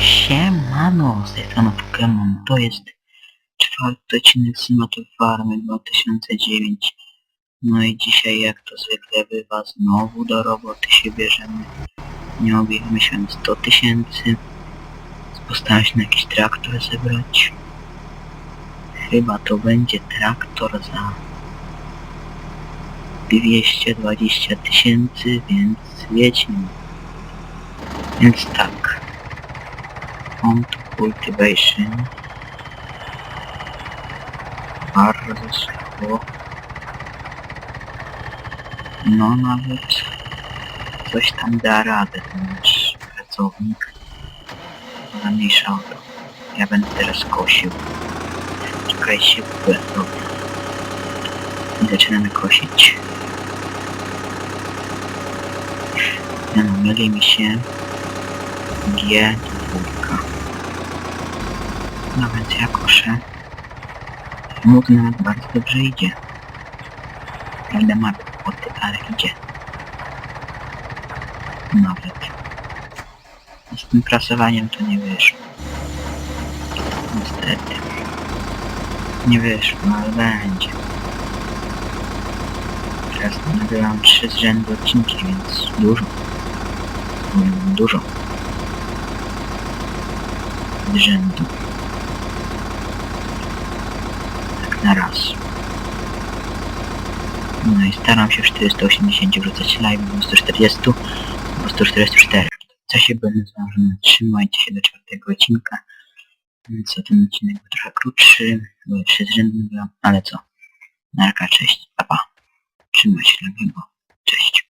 Siemano, z tej strony. To jest czwarty odcinek Simatu Farmy 2009. No i dzisiaj jak to zwykle bywa znowu do roboty się bierzemy. Nie myślałem 100 tysięcy. Postaram się na jakiś traktor zebrać. Chyba to będzie traktor za 220 tysięcy, więc wiecie. Więc tak. To cultivation. Bardzo słabo. No nawet coś tam da radę ten nasz pracownik. Ale mniejsza. Ja będę teraz kosił. Czekajcie, w ogóle, dobra. I zaczynamy kosić. No, myli mi się G dwójka. No więc ja koszę. Mu to nawet bardzo dobrze idzie. Prawda ma kłopoty, ale idzie. Nawet. Z tym prasowaniem to nie wyszło. Niestety. Nie wyszło, ale będzie. Teraz nagrywam trzy z rzędu odcinki, więc dużo. Powiem dużo. Z rzędu. Tak na raz. No i staram się w 480 wrzucać live, bo 140, bo 144. Co się będę zdążył, trzymajcie się do czwartego odcinka. Co ten odcinek był trochę krótszy, bo trzy z rzędu nagrałem, ale co? Narka, cześć, papa. Trzymaj się, Lewiego. Cześć.